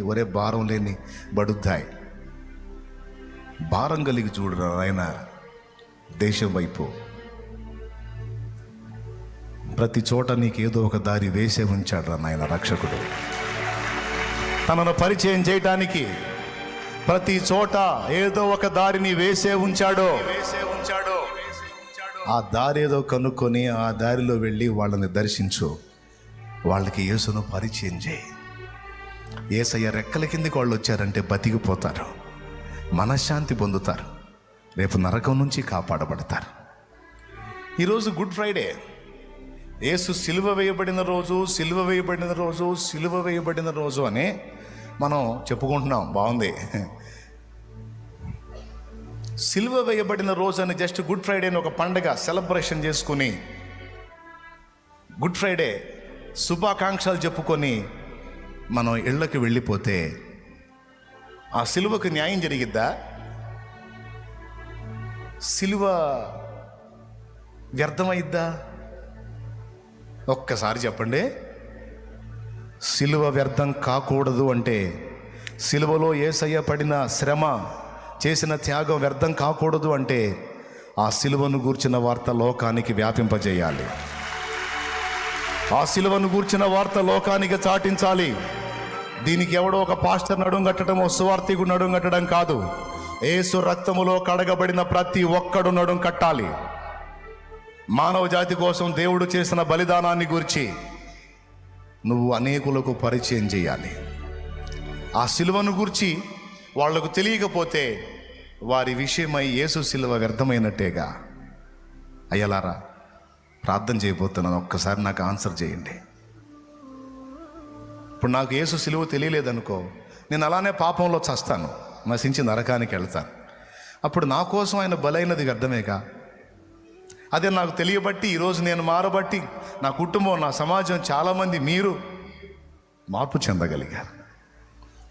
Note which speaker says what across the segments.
Speaker 1: ఒరే భారం లేని బడుద్దాయి. భారం కలిగి చూడు ఆయన దేశం వైపు. ప్రతి చోట నీకేదో ఒక దారి వేసే ఉంచాడు రా నాయన రక్షకుడు. తనను పరిచయం చేయటానికి ప్రతి చోట ఏదో ఒక దారిని వేసే ఉంచాడో. వేసే ఉంచాడో ఆ దారి ఏదో కనుక్కొని ఆ దారిలో వెళ్ళి వాళ్ళని దర్శించు. వాళ్ళకి యేసును పరిచయం చేయి. ఏసయ్య రెక్కల కిందకి వాళ్ళు వచ్చారంటే బతికిపోతారు. మనశ్శాంతి పొందుతారు. రేపు నరకం నుంచి కాపాడబడతారు. ఈరోజు గుడ్ ఫ్రైడే. యేసు సిలువ వేయబడిన రోజు సిలువ వేయబడిన రోజు సిలువ వేయబడిన రోజు అని మనం చెప్పుకుంటున్నాం. బాగుంది. సిలువ వేయబడిన రోజు అని జస్ట్ గుడ్ ఫ్రైడే అని ఒక పండగ సెలబ్రేషన్ చేసుకుని గుడ్ ఫ్రైడే శుభాకాంక్షలు చెప్పుకొని మనం ఇళ్ళకి వెళ్ళిపోతే ఆ సిలువకు న్యాయం జరిగిద్దా? సిలువ వ్యర్థమైద్దా? ఒక్కసారి చెప్పండి. సిలువ వ్యర్థం కాకూడదు అంటే సిలువలో ఏసయ్య పడిన శ్రమ చేసిన త్యాగం వ్యర్థం కాకూడదు అంటే ఆ సిలువను గూర్చిన వార్త లోకానికి వ్యాపింపజేయాలి. ఆ సిలువను గూర్చిన వార్త లోకానికి చాటించాలి. దీనికి ఎవడో ఒక పాస్టర్ నడుం కట్టడం సువార్థికుడు నడుం కట్టడం కాదు. ఏసు రక్తములో కడగబడిన ప్రతి ఒక్కడు నడుం కట్టాలి మానవ జాతి కోసం దేవుడు చేసిన బలిదానాన్ని గురించి నువ్వు అనేకులకు పరిచయం చేయాలి. ఆ సిలువను గురించి వాళ్ళకు తెలియకపోతే వారి విషయమై యేసు సిలువ వ్యర్థమైనట్టేగా. అయ్యలారా ప్రార్థన చేయబోతున్నాను. ఒక్కసారి నాకు ఆన్సర్ చేయండి. ఇప్పుడు నాకు యేసు సిలువ తెలియలేదనుకో నేను అలానే పాపంలో చస్తాను. నశించి నరకానికి వెళ్తాను. అప్పుడు నా కోసం ఆయన బలైనది వ్యర్థమేగా? అదే నాకు తెలియబట్టి ఈరోజు నేను మారబట్టి నా కుటుంబం నా సమాజం చాలామంది మీరు మార్పు చెందగలిగారు.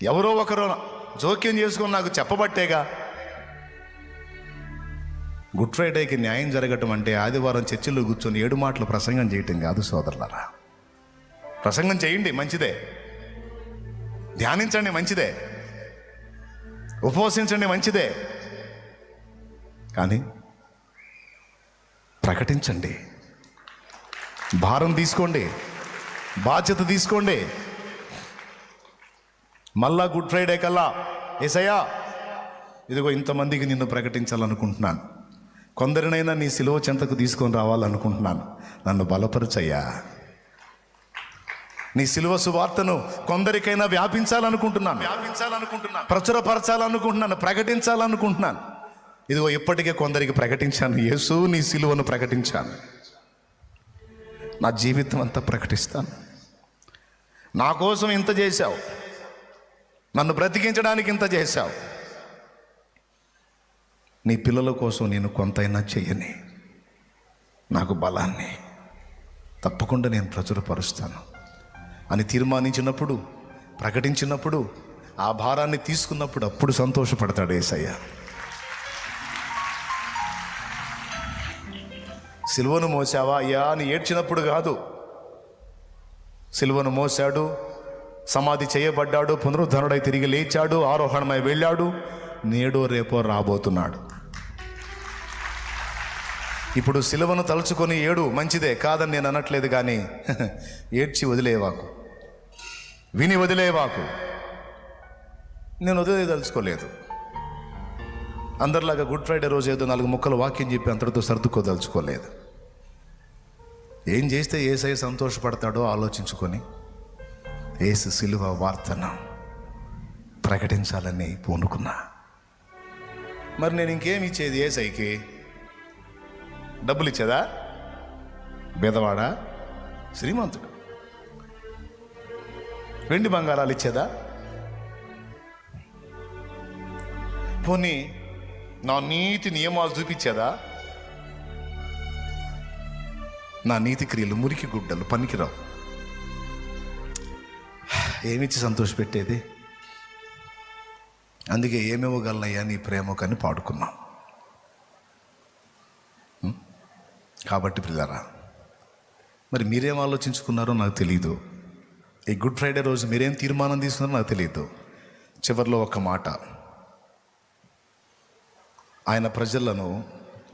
Speaker 1: ఎవరో ఒకరో జోక్యం చేసుకొని నాకు చెప్పబట్టేగా గుడ్ ఫ్రైడేకి న్యాయం జరగటం అంటే ఆదివారం చర్చిలో కూర్చొని ఏడు మాటలు ప్రసంగం చేయటం కాదు సోదరులరా. ప్రసంగం చేయండి మంచిదే. ధ్యానించండి మంచిదే. ఉపవసించండి మంచిదే. కానీ ప్రకటించండి. భారం తీసుకోండి. బాధ్యత తీసుకోండి. మళ్ళా గుడ్ ఫ్రైడే కల్లా ఏసయ్యా ఇదిగో ఇంతమందికి నిన్ను ప్రకటించాలనుకుంటున్నాను. కొందరినైనా నీ సిలువ చెంతకు తీసుకొని రావాలనుకుంటున్నాను. నన్ను బలపరచయ్యా. నీ సిలువ సువార్తను కొందరికైనా వ్యాపించాలనుకుంటున్నాను. వ్యాపించాలనుకుంటున్నాను. ప్రచురపరచాలనుకుంటున్నాను ప్రకటించాలనుకుంటున్నాను. ఇదిగో ఇప్పటికే కొందరికి ప్రకటించాను. యేసు నీ సిలువను ప్రకటించాను. నా జీవితం అంతా ప్రకటిస్తాను. నా కోసం ఇంత చేశావు. నన్ను బ్రతికించడానికి ఇంత చేశావు. నీ పిల్లల కోసం నేను కొంతైనా చేయని నాకు బలాన్ని తప్పకుండా నేను ప్రచురపరుస్తాను. అని తీర్మానించినప్పుడు ప్రకటించినప్పుడు ఆ భారాన్ని తీసుకున్నప్పుడు అప్పుడు సంతోషపడతాడు ఏసయ్య. సిలువను మోసావా? అయ్యా అని ఏడ్చినప్పుడు కాదు. సిలువను మోసాడు సమాధి చేయబడ్డాడు పునరుద్ధరణుడై తిరిగి లేచాడు ఆరోహణమై వెళ్ళాడు నేడో రేపో రాబోతున్నాడు. ఇప్పుడు సిలువను తలుచుకొని ఏడు మంచిదే కాదని నేను అనట్లేదు కానీ ఏడ్చి వదిలేవాకు విని వదిలేవాకు నేను వదిలేదలుచుకోలేదు అందరిలాగా గుడ్ ఫ్రైడే రోజు ఏదో నాలుగు ముక్కలు వాక్యం చెప్పి అంతటితో సర్దుకోదలుచుకోలేదు. ఏం చేస్తే ఏసై సంతోషపడతాడో ఆలోచించుకొని ఏసు సిలువ వార్తను ప్రకటించాలని పూనుకున్నా. మరి నేను ఇంకేమి ఇచ్చేది ఏసైకి? డబ్బులు ఇచ్చేదా బెదవాడా? శ్రీమంతుడు. వెండి బంగారాలు ఇచ్చేదా పోనీ నా నీతి నియమాలు చూపించేదా? నా నీతి క్రియలు మురికి గుడ్డలు పనికిరావు. ఏమిచ్చి సంతోషపెట్టేది అందుకే ఏమివ్వగలనయ్యా నీ కానీ పాడుకున్నాం కాబట్టి పిల్లరా మరి మీరేం ఆలోచించుకున్నారో నాకు తెలియదు ఈ గుడ్ ఫ్రైడే రోజు మీరేం తీర్మానం తీసుకున్నారో నాకు తెలియదు చివరిలో ఒక మాట. ఆయన ప్రజలను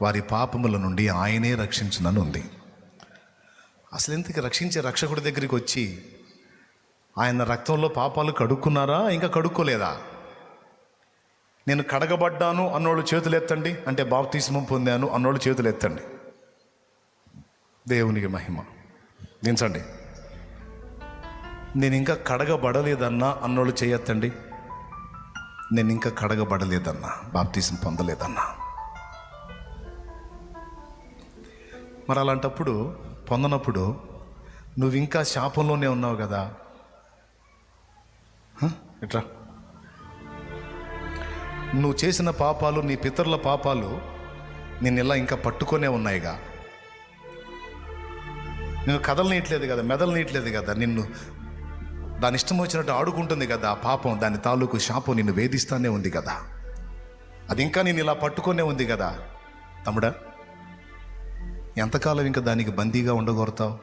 Speaker 1: వారి పాపముల నుండి ఆయనే రక్షించునని ఉంది. అసలు ఇంతకి రక్షించే రక్షకుడి దగ్గరికి వచ్చి ఆయన రక్తంలో పాపాలు కడుక్కున్నారా ఇంకా కడుక్కోలేదా? నేను కడగబడ్డాను అన్నోళ్ళు చేతులు ఎత్తండి అంటే బాప్తిస్మం పొందాను అన్నోళ్ళు చేతులు ఎత్తండి దేవునికి మహిమ. దించండి. నేను ఇంకా కడగబడలేదన్నా అన్నోళ్ళు చేయొత్తండి నేను ఇంకా కడగబడలేదన్నా బాప్తీసం పొందలేదన్నా. మరి అలాంటప్పుడు పొందనప్పుడు నువ్వు ఇంకా శాపంలోనే ఉన్నావు కదా? ఇట్రా. నువ్వు చేసిన పాపాలు నీ పితరుల పాపాలు నేను ఇలా ఇంకా పట్టుకొనే ఉన్నాయిగా? నేను కదలనీయట్లేదు కదా మెదలనీయట్లేదు కదా నిన్ను దాని ఇష్టం వచ్చినట్టు ఆడుకుంటుంది కదా ఆ పాపం దాని తాలూకు శాపం నిన్ను వేధిస్తానే ఉంది కదా. అది ఇంకా నేను ఇలా పట్టుకొనే ఉంది కదా. తమ్ముడా ఎంతకాలం ఇంకా దానికి బందీగా ఉండగోరుతావు?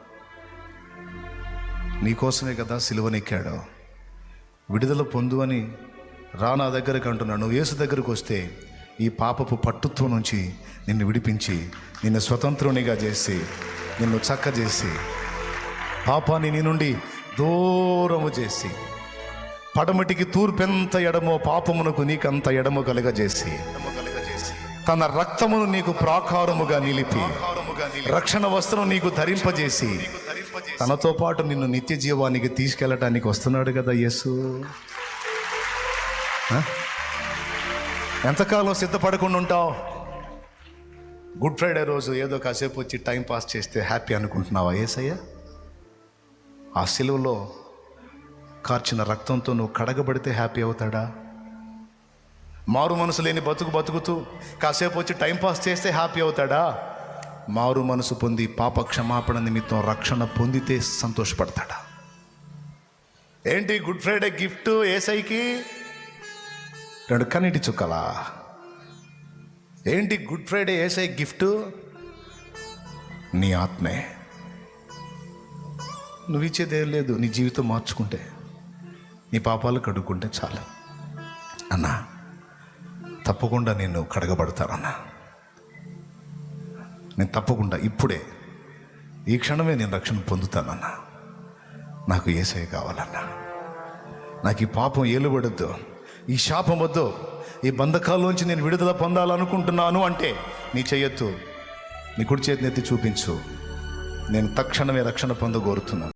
Speaker 1: నీకోసమే కదా సిలువనెక్కాడు. విడుదల పొందు అని రా నా దగ్గరకు అంటున్నాను నువ్వు యేసు దగ్గరకు వస్తే ఈ పాపపు పట్టుత్వం నుంచి నిన్ను విడిపించి నిన్ను స్వతంత్రునిగా చేసి నిన్ను చక్క చేసి పాపాన్ని నీ నుండి దూరము చేసి పడమటికి తూర్పెంత ఎడమో పాపమునకు నీకంత ఎడము కలగజేసి తన రక్తమును నీకు ప్రాకారముగా నిలిపి రక్షణ వస్త్రం నీకు ధరింపజేసి తనతో పాటు నిన్ను నిత్య జీవానికి తీసుకెళ్ళటానికి వస్తున్నాడు కదా యేసు. ఎంతకాలం సిద్ధపడకుండా ఉంటావు? గుడ్ ఫ్రైడే రోజు ఏదో కాసేపు వచ్చి టైం పాస్ చేస్తే హ్యాపీ అనుకుంటున్నావా ఏసయ్య? ఆ సెలవులో కార్చిన రక్తంతో నువ్వు కడగబడితే హ్యాపీ అవుతాడా? మారు మనసు లేని బతుకు బతుకుతూ కాసేపు వచ్చి టైం పాస్ చేస్తే హ్యాపీ అవుతాడా? మారు మనసు పొంది పాప క్షమాపణ నిమిత్తం రక్షణ పొందితే సంతోషపడతాడా? ఏంటి గుడ్ ఫ్రైడే గిఫ్ట్ ఏసైకి రెండు కన్నీటి చుక్కలా? ఏంటి గుడ్ ఫ్రైడే ఏసై గిఫ్ట్? నీ ఆత్మే. నువ్వు ఇచ్చేదేం లేదు నీ జీవితం మార్చుకుంటే నీ పాపాలు కడుక్కుంటే చాలు. అన్నా తప్పకుండా నేను కడగబడతానన్నా నేను తప్పకుండా ఇప్పుడే ఈ క్షణమే నేను రక్షణ పొందుతానన్నా నాకు ఏసై కావాలన్నా. నాకు ఈ పాపం ఏలుబడద్దు ఈ శాపం వద్దు. ఈ బంధకాల్లోంచి నేను విడుదల పొందాలనుకుంటున్నాను అంటే నీ చెయ్యొద్దు నీ కుడి చేతిని ఎత్తి చూపించు. నేను తక్షణమే రక్షణ పొందగోరుతున్నాను.